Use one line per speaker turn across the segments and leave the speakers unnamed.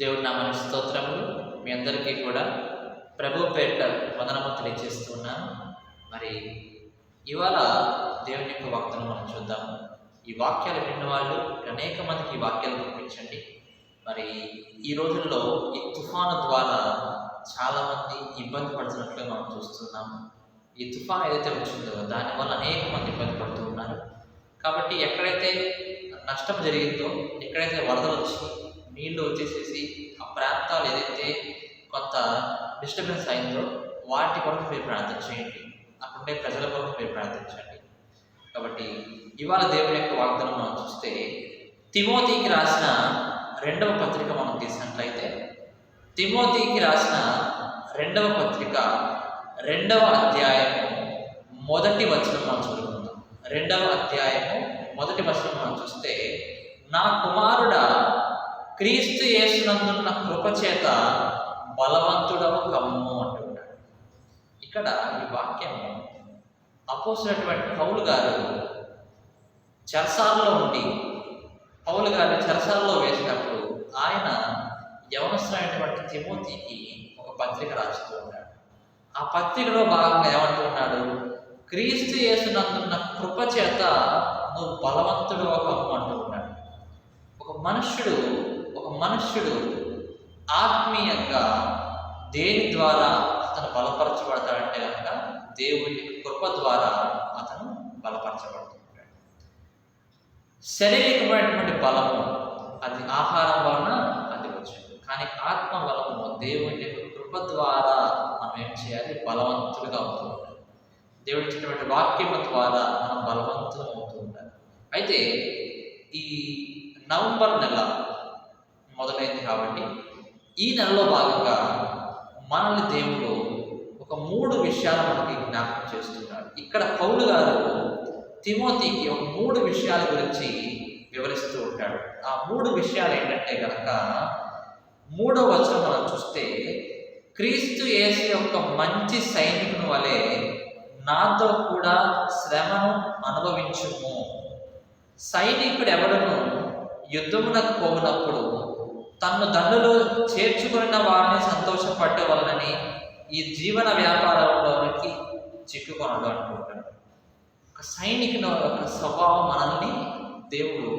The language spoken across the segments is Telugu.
దేవుడి మన స్తోత్రములు. మీ అందరికీ కూడా ప్రభు పేట వదనము తెలియజేస్తున్నాను. మరి ఇవాళ దేవుని యొక్క వాక్తను మనం చూద్దాం. ఈ వాక్యాలు విన్న వాళ్ళు అనేక మందికి ఈ వాక్యాలు పంపించండి. మరి ఈ రోజుల్లో ఈ తుఫాను ద్వారా చాలామంది ఇబ్బంది పడుతున్నట్లు మనం చూస్తున్నాము ఈ తుఫాన్ ఏదైతే వచ్చిందో దానివల్ల అనేక మంది ఇబ్బంది పడుతూ ఉన్నారు. కాబట్టి ఎక్కడైతే నష్టం జరిగిందో ఎక్కడైతే వరదలు వచ్చి నీళ్ళు వచ్చేసేసి ఆ ప్రాంతాలు ఏదైతే కొంత డిస్టర్బెన్స్ అయిందో వాటి కొరకు మీరు ప్రార్థన చేయండి. అక్కడుండే ప్రజల కొరకు మీరు ప్రార్థించండి కాబట్టి ఇవాళ దేవుని యొక్క వాగ్దానం మనం చూస్తే తిమోతికి రాసిన రెండవ పత్రిక మనం తీసినట్లయితే తిమోతికి రాసిన రెండవ పత్రిక రెండవ అధ్యాయము మొదటి వచనం మనం చదువుకుందాం. రెండవ అధ్యాయము మొదటి వచనం మనం చూస్తే నా కుమారుడ క్రీస్తు యేసునందున్న కృపచేత బలవంతుడవు కమ్ము అంటున్నాడు ఇక్కడ ఈ వాక్యము అపోసినటువంటి పౌలు గారు చెరసాల్లో ఉండి పౌలు గారు చెరసాల్లో వేసినప్పుడు ఆయన యవనస్తున్నటువంటి తిమోతికి ఒక పత్రిక రాస్తూ ఉన్నాడు. ఆ పత్రికలో భాగంగా ఏమంటున్నాడు క్రీస్తు యేసునందున్న కృప చేత నువ్వు బలవంతుడు ఒక అంటూ ఉన్నాడు. ఒక మనుష్యుడు ఒక మనుష్యుడు ఆత్మీయంగా దేని ద్వారా అతను బలపరచబడతాడంటే కనుక దేవుని కృప ద్వారా అతను బలపరచబడుతుంటాడు. శారీరకమైనటువంటి బలము అది ఆహారం వలన అది వచ్చింది కానీ ఆత్మ బలము దేవుని యొక్క కృప ద్వారా మనం ఏం చేయాలి? బలవంతులుగా అవుతూ ఉండాలి దేవుడు ఇచ్చినటువంటి వాక్యం ద్వారా మనం బలవంతులం అవుతూ ఉండాలి. అయితే ఈ నవంబర్ నెల మొదలైంది కాబట్టి ఈ నెలలో భాగంగా మనల్ని దేవుడు ఒక మూడు విషయాలు మనకి జ్ఞాపకం చేస్తున్నాడు. ఇక్కడ పౌలు గారు తిమోతికి ఒక మూడు విషయాల గురించి వివరిస్తూ ఉంటాడు. ఆ మూడు విషయాలు ఏంటంటే కనుక మూడో వచనం మనం చూస్తే క్రీస్తు యేసు యొక్క మంచి సైనికుని వలె నాతో కూడా శ్రమను అనుభవించుము. సైనికుడు ఎవడను యుద్ధమునకు పోనప్పుడు తన్ను దండులో చేర్చుకున్న వారిని సంతోషపట్టవలనని ఈ జీవన వ్యాపారంలోనికి చిక్కుకొనడం అనుకుంటాడు ఒక సైనికుని ఒక స్వభావం మనల్ని దేవుడు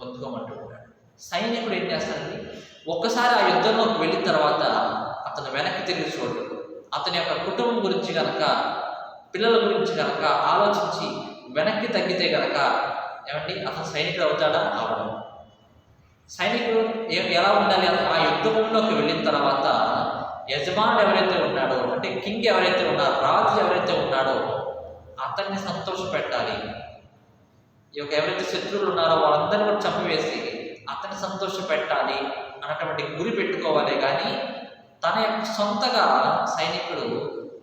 పొందుకోమంటుంటాడు. సైనికుడు ఏం చేస్తాడండి? ఒక్కసారి ఆ యుద్ధంలోకి వెళ్ళిన తర్వాత అతను వెనక్కి తిరిగి చూడు. అతని యొక్క కుటుంబం గురించి కనుక పిల్లల గురించి కనుక ఆలోచించి వెనక్కి తగ్గితే కనుక ఏమండి? అతను సైనికుడు అవుతాడా? అవడం సైనికుడు ఏ- ఎలా ఉండాలి ఆ యుద్ధంలోకి వెళ్ళిన తర్వాత యజమానుడు ఎవరైతే ఉన్నాడో అంటే కింగ్ ఎవరైతే ఉన్నారో రాజు ఎవరైతే ఉన్నాడో అతన్ని సంతోష పెట్టాలి ఈ యొక్క ఎవరైతే శత్రువులు ఉన్నారో వాళ్ళందరినీ కూడా చంపివేసి అతన్ని సంతోష పెట్టాలి అన్నటువంటి గురి పెట్టుకోవాలి. కానీ తన యొక్క సొంతగా సైనికుడు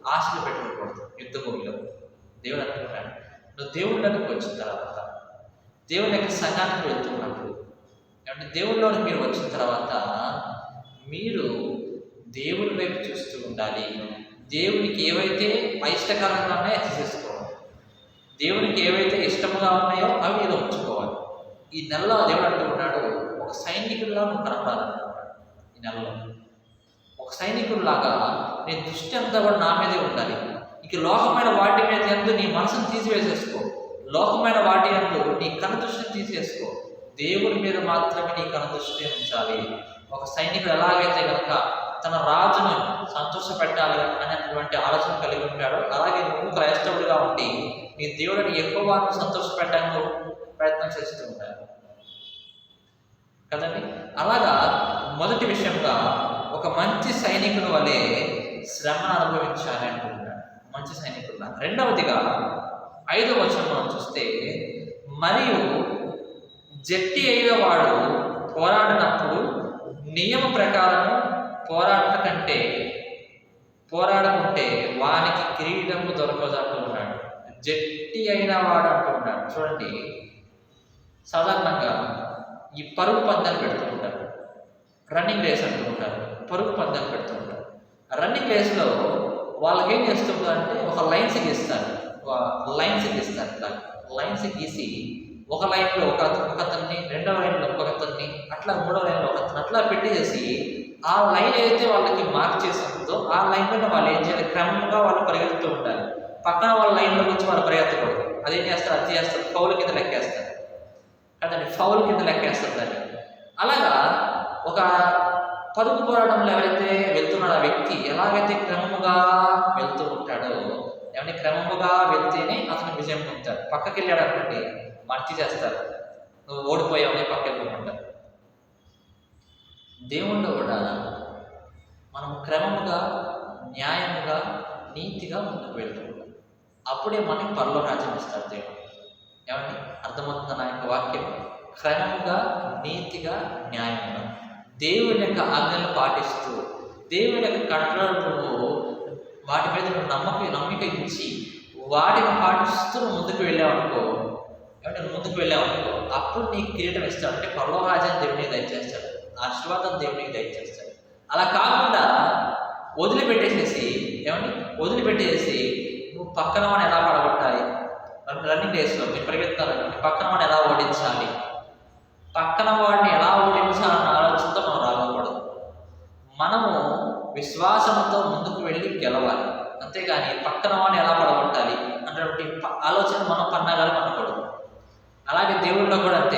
ఆశలు పెట్టుకోకూడదు యుద్ధ భూమిలో దేవుడు అనుకుంటాడు నువ్వు దేవుళ్ళకి వచ్చిన తర్వాత దేవుని యొక్క సంఘానికి వెళ్తున్నప్పుడు అంటే దేవుళ్ళలోకి మీరు వచ్చిన తర్వాత మీరు దేవుని వైపు చూస్తూ ఉండాలి. దేవునికి ఏవైతే అయిష్టకరంగా ఉన్నాయో అది చేసుకోవాలి దేవునికి ఏవైతే ఇష్టముగా ఉన్నాయో అవి మీరు ఉంచుకోవాలి. ఈ నెలలో దేవుడు అంటూ ఒక సైనికుడిలా నువ్వు కనపడాలంటున్నాడు ఈ నెలలో ఒక సైనికుడిలాగా నీ దృష్టి అంతా కూడా నా మీదే ఉండాలి. ఇక లోకమైన వాటి మీద ఎందు నీ మనసును తీసివేసేసుకో. లోకమైన వాటి ఎందు నీ కనుదృష్టిని తీసేసుకో దేవుని మీద మాత్రమే నీ కనుదృష్టిని ఉంచాలి. ఒక సైనికుడు ఎలాగైతే కనుక తన రాజును సంతోష పెట్టాలి అనేటువంటి ఆలోచన కలిగి ఉంటాడు అలాగే నువ్వు క్రైస్తవుడిగా ఉండి నీ దేవుడిని ఎక్కువ వారిని సంతోష పెట్టడానికి ప్రయత్నం చేస్తూ ఉంటాడు కదండి? అలాగా మొదటి విషయంగా ఒక మంచి సైనికుని వలె శ్రమను అనుభవించాలి అంటున్నాడు. మంచి సైనికుడులా రెండవదిగా ఐదవ వచనం మనం చూస్తే మరియు జట్టి అయిన వాడు పోరాడినప్పుడు నియమ ప్రకారము పోరాటం కంటే పోరాడకుంటే వానికి కిరీటము దొరకదు అంటున్నాడు. జట్టి అయిన వాడు అంటున్నాడు. చూడండి. సాధారణంగా ఈ పరుగు పందాలు పెడుతూ ఉంటారు. రన్నింగ్ రేస్ అంటూ ఉంటారు. పరుగు పందాలు పెడుతూ ఉంటారు. రన్నింగ్ రేస్లో వాళ్ళకి ఏం చేస్తుంటారంటే ఒక లైన్స్ గీస్తారు. లైన్స్ గీస్తారు. లైన్స్ గీసి ఒక లైన్లో ఒక ఒక అతన్ని రెండవ లైన్లో ఒక అతన్ని అట్లా మూడవ లైన్లో ఒక అతన్ని అట్లా పెట్టేసి ఆ లైన్ ఏదైతే వాళ్ళకి మార్క్ చేసిందో ఆ ఆ లైన్లో వాళ్ళు ఏం చేయాలి? క్రమంగా వాళ్ళు పరిగెత్తుతూ ఉండాలి. పక్కన వాళ్ళ లైన్లో వచ్చి వాళ్ళు పరిగెత్తకూడదు. అదేం చేస్తారు? అది చేస్తారు. ఫౌల్ కింద లెక్కేస్తారు. కదండి? ఫౌల్ కింద లెక్కేస్తారు దాన్ని. అలాగా ఒక పరుగు పోరాటంలో ఎవరైతే వెళ్తున్నాడో ఆ వ్యక్తి ఎలాగైతే క్రమముగా వెళ్తూ ఉంటాడో ఏమంటే క్రమముగా వెళ్తేనే అతను విజయం పొందుతాడు. పక్కకి వెళ్ళాడు అనుకోండి మర్చి చేస్తారు. నువ్వు ఓడిపోయావని పక్కకి వెళ్ళమంటారు దేవుణ్ణి కూడా మనం క్రమముగా న్యాయముగా నీతిగా ముందుకు వెళ్తూ. ఉంటాం అప్పుడే మనకి పరలో రాజ్యం ఇస్తారు దేవుడు. ఏమండి? అర్థమవుతుంది నా యొక్క వాక్యం? క్రమముగా నీతిగా న్యాయంగా దేవుని యొక్క ఆజ్ఞలు పాటిస్తూ దేవుని యొక్క కట్టడలను వాటి మీద నమ్మకం నమ్మక నమ్మిక ఇచ్చి వాటిని పాటిస్తూ ముందుకు వెళ్ళావనుకో ఏమంటే ముందుకు వెళ్ళావనుకో అప్పుడు నీకు కిరీటం ఇస్తాడు. అంటే పరలోరాజాన్ని దేవునికి దయచేస్తాడు. ఆశీర్వాదం దేవునికి దయచేస్తాడు. అలా కాకుండా వదిలిపెట్టేసేసి ఏమండి? వదిలిపెట్టేసి నువ్వు పక్కన వాడిని ఎలా పడగొట్టాలి? రన్నింగ్ రేస్లో మీరు పరిగెత్తాలంటే పక్కన వాడిని ఎలా ఓడించాలి? పక్కన వాడిని ఎలా ఓడించాలన్న ఆలోచనతో మనం రాకూడదు. మనము విశ్వాసంతో ముందుకు వెళ్ళి గెలవాలి. అంతేగాని పక్కన వాడిని ఎలా పడగొట్టాలి అన్నటువంటి ఆలోచన మనం పన్నాగాలి అనకూడదు అలాగే దేవుళ్ళలో కూడా అంతే.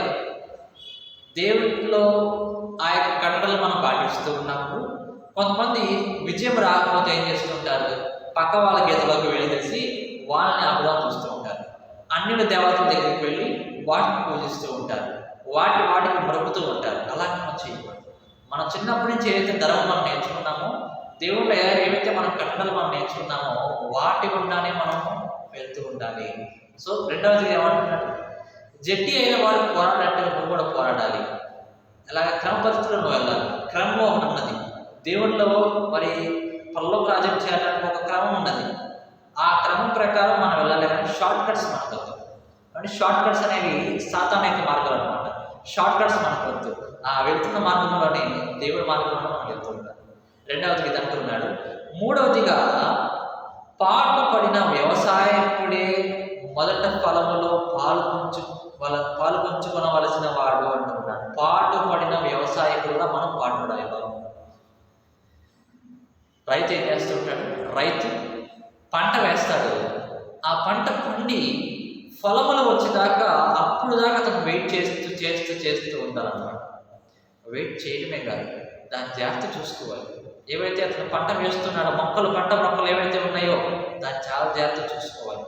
దేవుడిలో ఆ యొక్క కట్టడలు మనం పాటిస్తూ ఉన్నప్పుడు కొంతమంది విజయం రాకపోతే ఏం చేస్తుంటారు? పక్క వాళ్ళ గీతలోకి వెళ్ళేసి వాళ్ళని అబద్ధం చూస్తూ ఉంటారు. అన్యుల దేవతల దగ్గరికి వెళ్ళి వాటిని పూజిస్తూ ఉంటారు. వాటి వాటికి మరుపుతూ ఉంటారు. అలా మనం చేయకూడదు. మనం చిన్నప్పటి నుంచి ఏదైతే ధర్మం మనం నేర్చుకున్నామో దేవుళ్ళ ఏవైతే మనం కట్టడలు మనం నేర్చుకున్నామో వాటి గుండానే మనం వెళ్తూ ఉండాలి. సో రెండవది ఏమంటున్నాడు? జడ్డి అయిన వాడు పోరాడినట్టుగా నువ్వు కూడా పోరాడాలి. అలాగే క్రమ పద్ధతిలో నువ్వు వెళ్ళాలి. క్రమం ఒకటి ఉన్నది. దేవుళ్ళలో మరి పల్లవ రాజ్యం చేయాలంటే ఒక క్రమం ఉన్నది. ఆ క్రమం ప్రకారం మనం వెళ్ళాలి కానీ షార్ట్ కట్స్ మనకు వద్దు. అంటే షార్ట్ కట్స్ అనేవి సాతానిక మార్గాలు అనమాట షార్ట్ కట్స్ మనకు వద్దు. ఆ వెళ్తున్న మార్గంలోనే దేవుడి మార్గంలో మనం వెళ్తూ ఉంటాం రెండవది ఇది అంటున్నాడు. మూడవదిగా పాటుపడిన వ్యవసాయకుడే మొదట ఫలములో పాల్పంచు వాళ్ళ పాలు పంచుకొనవలసిన వాడు అంటున్నాడు. పాటు పడిన కూడా మనం పాటుపడాలి బాబు. రైతు ఏం చేస్తుంటాడు? రైతు పంట వేస్తాడు. ఆ పంట పండి ఫలములు వచ్చేదాకా అప్పుడు దాకా అతను వెయిట్ చేస్తూ చేస్తూ చేస్తూ ఉండాలన్నమాట. వెయిట్ చేయడమే కాదు దాని జాగ్రత్త చూసుకోవాలి. ఏవైతే అతను పంట వేస్తున్నాడో మొక్కలు పంట మొక్కలు ఏవైతే ఉన్నాయో దాన్ని చాలా జాగ్రత్త చూసుకోవాలి.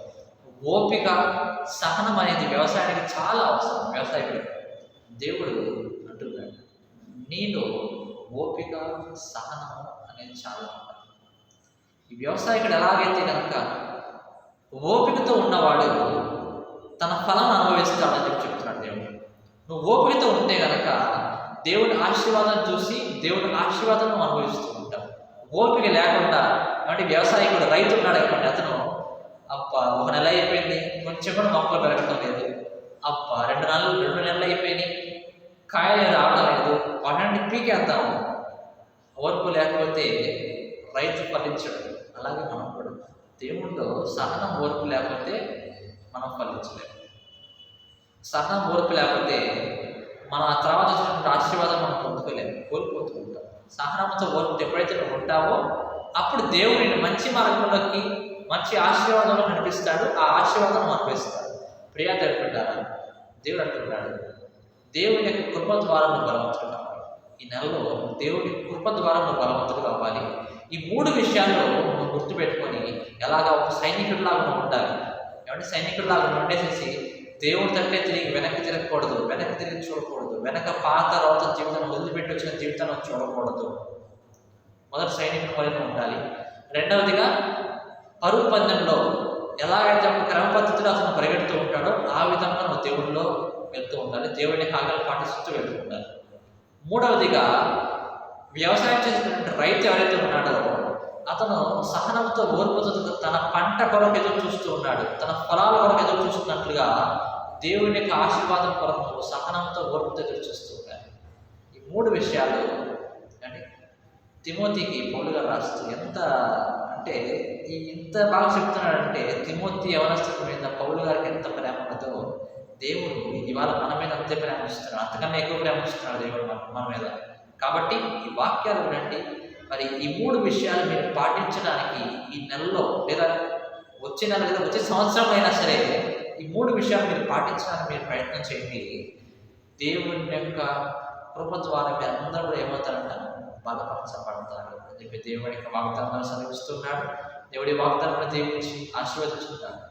ఓపిక సహనం అనేది వ్యవసాయానికి చాలా అవసరం. వ్యవసాయకుడికి దేవుడు అంటున్నాడు నీలో ఓపిక సహనం అనేది చాలా ఉండాలి. ఈ వ్యవసాయకుడు ఎలాగైతే కనుక ఓపికతో ఉన్నవాడు తన ఫలం అనుభవిస్తాడని చెప్పి చెప్తున్నాడు దేవుడు. నువ్వు ఓపికతో ఉంటే కనుక దేవుడి ఆశీర్వాదం చూసి దేవుడి ఆశీర్వాదం అనుభవిస్తూ ఉంటావు. ఓపిక లేకుండా అంటే వ్యవసాయకుడు రైతు ఉన్నాడు అనుకోండి అతను అప్ప ఒక నెల అయిపోయింది. కొంచెం కూడా మొక్కలు పెరగడం లేదు. అప్ప రెండు నెలలు రెండు నెలలు అయిపోయినాయి. కాయలు రావడం లేదు. వాటిని పీకేద్దాము. ఓర్పు లేకపోతే రైతు ఫలించడు. అలాగే మనం కూడా. దేవుడిలో సహనం ఓర్పు లేకపోతే మనం ఫలించలేము. సహనం ఓర్పు లేకపోతే మన ఆ తర్వాత వచ్చినటువంటి ఆశీర్వాదం మనం పొందుకోలేము. కోల్పోతూ ఉంటాం సహనంతో ఓర్పు ఎప్పుడైతే నువ్వు ఉంటావో అప్పుడు దేవుడిని మంచి మార్గంలోకి మంచి ఆశీర్వాదంలో నడిపిస్తాడు. ఆ ఆశీర్వాదం అనిపిస్తాడు ప్రియా తెలుపుకుంటారా దేవుడు అంటున్నాడు దేవుని యొక్క కృప ద్వారా నువ్వు బలవంతుడు కావాలి ఈ నెలలో దేవుడి కృప ద్వారా నువ్వు బలవంతుడు కావాలి ఈ మూడు విషయాల్లో నువ్వు గుర్తుపెట్టుకొని ఎలాగా ఒక సైనికుడిలాగా ఉండాలి. ఏమంటే సైనికుడిలాగా ఉండేసేసి దేవుడి తట్టే తిరిగి వెనక్కి తిరగకూడదు వెనక్కి తిరిగి చూడకూడదు వెనక పాత రోత జీవితాన్ని వదిలిపెట్టి వచ్చిన జీవితాన్ని చూడకూడదు. మొదటి సైనికుడు వలన ఉండాలి. రెండవదిగా పరుగు పందెంలో ఎలాగైతే ఒక క్రమ పద్ధతిలో అతను పరిగెడుతూ ఉంటాడో ఆ విధంగా నువ్వు దేవుడిలో వెళ్తూ ఉండాలి. దేవుడిని ఆజ్ఞలు పాటిస్తూ వెళ్తూ ఉండాలి. మూడవదిగా వ్యవసాయం చేసినటువంటి రైతు ఎవరైతే ఉన్నాడో అతను సహనంతో ఓర్పుతో తన పంట కొరకు ఎదురు చూస్తూ ఉన్నాడు. తన ఫలాల కొరకు ఎదురు చూస్తున్నట్లుగా దేవుని యొక్క ఆశీర్వాదం కొరకు సహనంతో ఓర్పుతో ఎదురు చూస్తూ ఉన్నాడు. ఈ మూడు విషయాలు తిమోతికి పౌలు గారు రాస్తూ ఎంత అంటే ఈ ఇంత బాగా చెప్తున్నాడంటే తిమోతి యవనస్తుడి మీద పౌలు గారికి ఎంత ప్రేమ ఉన్నదో దేవుడు ఇవాళ మన మీద అంతే ప్రేమిస్తున్నాడు అంతకన్నా ఎక్కువ ప్రేమిస్తున్నాడు దేవుడు మన మన మీద. కాబట్టి ఈ వాక్యాలు వినండి. మరి ఈ మూడు విషయాలు మీరు పాటించడానికి ఈ నెలలో లేదా వచ్చే నెల లేదా వచ్చే సంవత్సరం అయినా సరే ఈ మూడు విషయాలు మీరు పాటించడానికి మీరు ప్రయత్నం చేయండి. దేవుని యొక్క కృప ద్వారా మీరు అందరూ కూడా ఏమవుతారంట బలపరచబడతారు అని చెప్పి దేవుడి యొక్క వాగ్దానాలు చదివిస్తున్నాడు దేవుడి వాగ్దానాన్ని దీవించి ఆశీర్వదిస్తున్నాడు